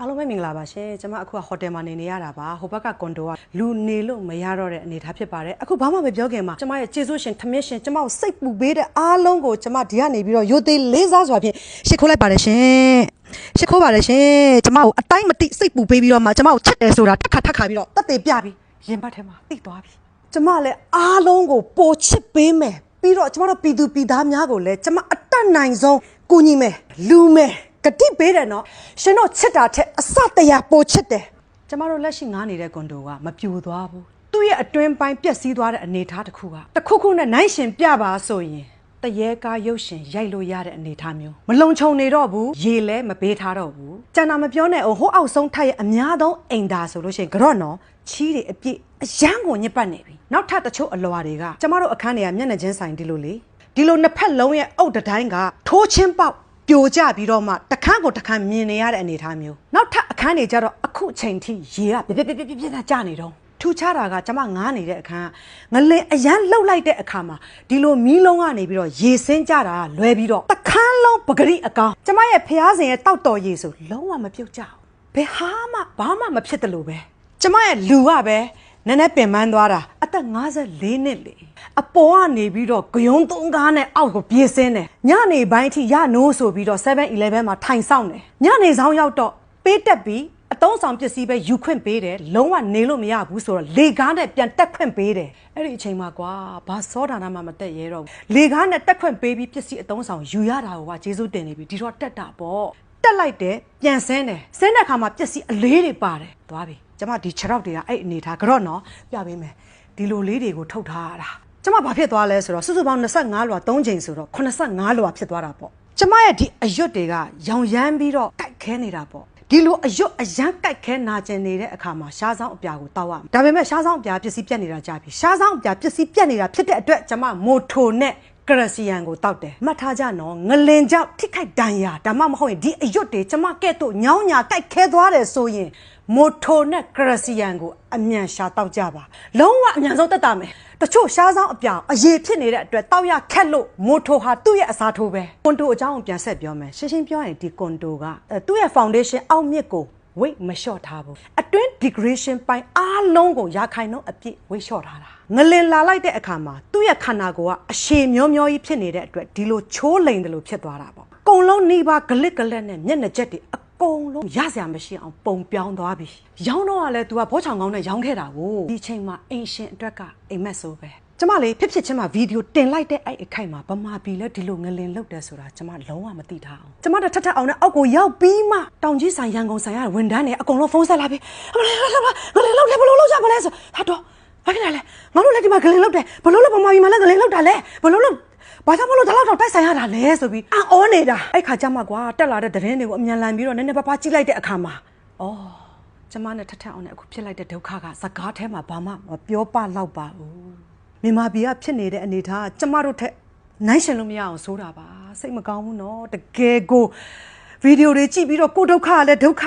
အားလုံးပဲမင်္ဂလာပါရှင်ကျွန်မအခုကဟိုတယ်မှာနေနေရတာပါဟိုဘက်ကကွန်ဒိုကလူနေလို့မရတော့တဲ့အနေအထားဖြစ်ပါတယ်အခုဘာမှမပြောခင်မှာကျွန်မရဲ့ကျေးဇူးရှင်ထမင်းရှင်ကျွန်မကိုစိတ်ပူပေးတဲ့အားလုံးကိုကျွန်မဒီကနေပြီးတော့ရိုသေလေးစားစွာဖြင့်ရှ िख ိုးလိုက်ပါတယ်ရှင်ရှ िख ိုးပါတယ်ရှင်ကျွန်မကိုအတိုင်းမတိစိတ်ပူပေးပြီးတော့မှကျွန်မကိုချက်တယ်ဆိုတာထက်ခါထက်ခါပြီးတော့တက်သေးပြပြီးရင်ဘတ်ထဲမှာတိသွားပြီကျွန်မလည်းအားလုံးကိုပိုချစ်ပေးမယ်ပြီးတော့ကျွန်မတို့ပြည်သူပြည်သားများကိုလည်းကျွန်မအတက်နိုင်ဆုံးကူညီမယ်လူမယ် ဂတိပေးတယ်နော်ရှင်တို့ချစ်တာထက်အစတရာပိုချစ်တယ်ကျမတို့လက်ရှိငားနေတဲ့ကွန်ဒိုကမပြိုသွားဘူးသူ့ရဲ့အတွင်းပိုင်းပျက်စီးသွားတဲ့အနေအထားတစ်ခုကတစ်ခုခုနဲ့နိုင်ရှင်ပြပါဆိုရင်တရေကားရုပ်ရှင်ရိုက်လို့ရတဲ့အနေအထားမျိုးမလုံခြုံနေတော့ဘူးရေလဲမပေးထားတော့ဘူးကျန်တာမပြောနဲ့ဟိုအောက်ဆုံးထပ်ရဲ့အများဆုံးအိမ်သာဆိုလို့ရှိရင်ကြော့နော်ချီးတွေအပြည့်အယမ်းကိုညစ်ပတ်နေပြီနောက်ထပ်တချို့အလွာတွေကကျမတို့အခန်းတွေကမျက်နှာချင်းဆိုင်ဒီလိုလေဒီလိုနှစ်ဖက်လုံးရဲ့အုတ်တတိုင်းကထိုးချင်းပေါက် ပြိုကျပြီးတော့မှတခန်းကိုတခန်းမြင်နေရတဲ့အနေအထားမျိုးနောက်ထပ်အခန်းတွေကြတော့အခုချိန်ထိရေကပြပြပြပြပြပြကျနေတော့ထူခြားတာကကျမငားနေတဲ့အခန်းကငလင်အရန်လှုပ်လိုက်တဲ့အခါမှာဒီလိုမီးလုံးကနေပြီးတော့ရေစင်းကြတာကလွဲပြီးတော့တခန်းလုံးပဂရိအကောင်ကျမရဲ့ဖျားစဉ်ရဲ့တောက်တော်ရေဆိုလုံးဝမပြုတ်ကြဘူးဘယ်ဟာမှဘာမှမဖြစ်တယ်လို့ပဲကျမရဲ့လူကပဲနည်းနည်းပင်ပန်းသွားတာအသက်54နှစ်လေအပေါ်ကနေပြီးတော့ဂယုံသုံးကားနဲ့အောက်ကိုပြေးစင်းတယ်ညနေပိုင်းထိရနိုးဆိုပြီးတော့7-11မှာထိုင်ဆောင်တယ်ညနေဆောင်ရောက်တော့ပေးတက်ပြီးအတုံးဆောင်ပစ္စည်းပဲယူခွင့်ပေးတယ်လုံးဝနေလို့မရဘူးဆိုတော့လေကားနဲ့ပြန်တက်ခွင့်ပေးတယ်အဲ့ဒီအချိန်မှာကွာဘာစောဒါနာမှမတက်ရဲတော့ဘူးလေကားနဲ့တက်ခွင့်ပေးပြီးပစ္စည်းအတုံးဆောင်ယူရတာကကျေးဇူးတင်နေပြီဒီတော့တက်တာပေါ့တက်လိုက်တယ်ပြန်ဆင်းတယ်ဆင်းတဲ့အခါမှာပစ္စည်းအလေးတွေပါတယ်သွားပြီ ကျမဒီခြေထောက်တွေကအဲ့အနေထားကြော့နော်ပြပေးမယ်ဒီလိုလေးတွေကိုထုတ်ထားရတာကျမဘာဖြစ်သွားလဲဆိုတော့စုစုပေါင်း25လွှာ3ချိန်ဆိုတော့85လွှာဖြစ်သွားတာပေါ့ကျမရဲ့ဒီအရွတ်တွေကရောင်ရမ်းပြီးတော့ကြိုက်ခဲနေတာပေါ့ဒီလိုအရွတ်အရန်ကြိုက်ခဲနာကျင်နေတဲ့အခါမှာရှားဆောင်အပြာကိုတောက်ရမယ်ဒါပေမဲ့ရှားဆောင်အပြာပစ္စည်းပြက်နေတာကြာပြီရှားဆောင်အပြာပစ္စည်းပြက်နေတာဖြစ်တဲ့အတွက်ကျမမိုထိုနဲ့ ကရစီယန်ကိုတောက်တယ်မှတ်ထားကြနော်ငလင်ကြောက်ထိခိုက်ဒဏ်ရာဒါမှမဟုတ်ရင်ဒီအရွတ်တွေကျမကဲ့သို့ညောင်းညာကြိုက်ခဲသွားတယ်ဆိုရင်မိုထိုနဲ့ကရစီယန်ကိုအမြန်ရှာတောက်ကြပါလုံးဝအမြန်ဆုံးတက်တာမယ်တချို့ရှားဆောင်အပြောင်အရေးဖြစ်နေတဲ့အတွက်တောက်ရခက်လို့မိုထိုဟာသူ့ရဲ့အစားထိုးပဲကွန်တိုအကြောင်းကိုပြန်ဆက်ပြောမယ်ရှင်းရှင်းပြောရင်ဒီကွန်တိုကအဲသူ့ရဲ့ foundation အောက်မြစ်ကို weight မလျှော့ထားဘူးအတွင်း degradation ပိုင်းအားလုံးကိုရာခိုင်နှုန်းအပြည့် weight လျှော့ထားတာငလင်လာလိုက်တဲ့အခါမှာသူ့ရဲ့ခန္ဓာကိုယ်ကအရှည်မျောမျောကြီးဖြစ်နေတဲ့အတွက်ဒီလိုချိုးလိမ်တယ်လို့ဖြစ်သွားတာပေါ့အကုန်လုံးနေပါဂလစ်ဂလက်နဲ့မျက်နှာချက်တွေအကုန်လုံးရစရာမရှိအောင်ပုံပြောင်းသွားပြီရောင်းတော့ကလည်း तू ကဘောချောင်ကောင်းနဲ့ရောင်းခဲ့တာကိုဒီချိန်မှာအင်ရှင်အတွက်ကအိမ်မက်ဆိုပဲ ကျမလေးဖြစ်ဖြစ်ချင်းမှာဗီဒီယိုတင်လိုက်တဲ့အဲ့အခိုက်မှာဗမာပြည်လဲဒီလိုငလင်လောက်တယ်ဆိုတာကျမလုံးဝမသိထားအောင်ကျမတို့ထက်ထက်အောင်နဲ့အောက်ကိုရောက်ပြီးမှတောင်ကြီးဆိုင်ရန်ကုန်ဆိုင်ရဝန်တန်းတွေအကုန်လုံးဖုန်းဆက်လာပြီးငလင်လောက်ငလင်လောက်လဲဘလို့လောက်ကြမလဲဆိုဟာတော့ဘာဖြစ်လဲလဲငါတို့လည်းဒီမှာငလင်လောက်တယ်ဘလို့လို့ဗမာပြည်မှာလည်းငလင်လောက်တာလဲဘလို့လို့ဘာကြောင့်မလို့ဒါလောက်တော့တိုက်ဆိုင်ရတာလဲဆိုပြီးအံ့ဩနေတာအဲ့ခါကျမှကွာတက်လာတဲ့သတင်းတွေကိုအမြန်လန်ပြီးတော့နည်းနည်းပါးပါးကြည့်လိုက်တဲ့အခါမှာအော်ကျမနဲ့ထက်ထက်အောင်နဲ့အခုဖြစ်လိုက်တဲ့ဒုက္ခကစကားထဲမှာဘာမှမပြောပလောက်ပါဘူး မြန်မာပြည်ကဖြစ်နေတဲ့အနေအထားကကျမတို့ထက်နိုင်ရှင်လို့မရအောင်ဆိုတာပါစိတ်မကောင်းဘူးနော်တကယ်ကိုဗီဒီယိုတွေကြည့်ပြီးတော့ကိုဒုက္ခကလည်းဒုက္ခ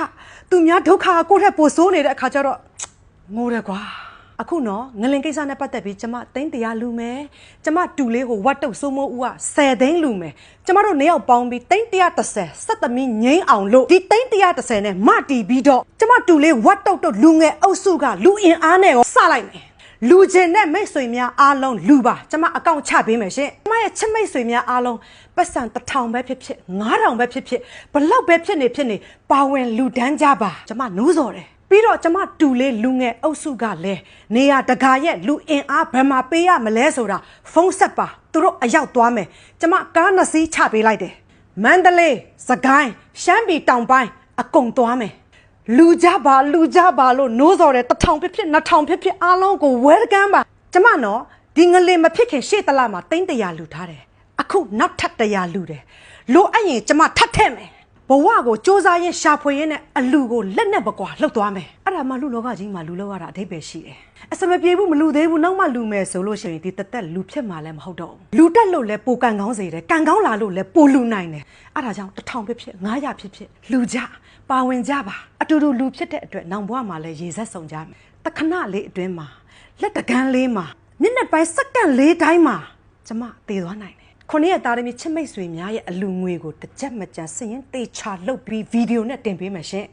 သူများဒုက္ခကကိုယ့်ထက်ပိုဆိုးနေတဲ့အခါကျတော့ငိုတယ်ကွာအခုနော်ငလင်ကိစ္စနဲ့ပတ်သက်ပြီးကျမသိန်းတရားလူမယ်ကျမတူလေးကိုဝတ်တုတ်စိုးမိုးဦးက10သိန်းလူမယ်ကျမတို့နေရောက်ပေါင်းပြီးသိန်း130စက်သမီးငိမ့်အောင်လို့ဒီသိန်း130နဲ့မတီးပြီးတော့ကျမတူလေးဝတ်တုတ်တို့လူငယ်အုပ်စုကလူအင်အားနဲ့ရောစလိုက်မယ် လူကျင်တဲ့မိတ်ဆွေများအားလုံးလူပါကျမအကောင့်ချပေးမယ်ရှင်ကျမရဲ့ချစ်မိတ်ဆွေများအားလုံးပတ်စံတစ်ထောင်ပဲဖြစ်ဖြစ်9000ပဲဖြစ်ဖြစ်ဘလောက်ပဲဖြစ်နေဖြစ်နေပါဝင်လူတန်းကြပါကျမနိုးစော်တယ်ပြီးတော့ကျမတူလေးလူငယ်အုပ်စုကလည်းနေရတကာရဲ့လူအင်အားဘယ်မှာပေးရမလဲဆိုတာဖုန်းဆက်ပါသူတို့အရောက်သွားမယ်ကျမကားနှစ်စီးချပေးလိုက်တယ်မန္တလေးစကိုင်းရှမ်းပြည်တောင်ပိုင်းအကုန်သွားမယ် လူကြပါလူကြပါလို့နိုးစော်တဲ့တစ်ထောင်ဖြစ်ဖြစ်နှစ်ထောင်ဖြစ်ဖြစ်အားလုံးကိုဝဲကမ်းပါကျမနော်ဒီငလင်မဖြစ်ခင်ရှေ့တလမှာတိမ့်တရာလူထားတယ်အခုနောက်ထပ်တရာလူတယ်လိုအပ်ရင်ကျမထပ်ထည့်မယ် ဘဝကိုစ조사ရင်ရှာဖွေရင်နဲ့အလူကိုလက်နဲ့ပကွာလှုပ်သွားမယ်အဲ့ဒါမှလူလောကကြီးမှာလူလောက်ရတာအထိပ္ပယ်ရှိတယ်အစမပြေဘူးမလူသေးဘူးနောက်မှလူမယ်ဆိုလို့ရှိရင်ဒီတသက်လူဖြစ်မှာလည်းမဟုတ်တော့ဘူးလူတက်လို့လည်းပိုကန်ကောင်းစေတယ်ကန်ကောင်းလာလို့လည်းပိုလူနိုင်တယ်အဲ့ဒါကြောင့်တစ်ထောင်ဖြစ်ဖြစ်900ဖြစ်ဖြစ်လူကြပါဝင်ကြပါအတူတူလူဖြစ်တဲ့အတွက်နောင်ဘဝမှာလည်းရေဆက်ဆုံကြမယ်တခဏလေးအတွင်းမှာလက်တကန်းလေးမှာမျက်နှာပိုင်းစက္ကန့်လေးတိုင်းမှာကျမတည်သွားနိုင်တယ် ခုနှစ်ရက်သားသမီးချစ်မိတ်ဆွေများရဲ့အလူငွေကိုတစ်ကြက်မကြံစည်ရင်တေချာလှုပ်ပြီးဗီဒီယိုနဲ့တင်ပေးမယ်ရှင်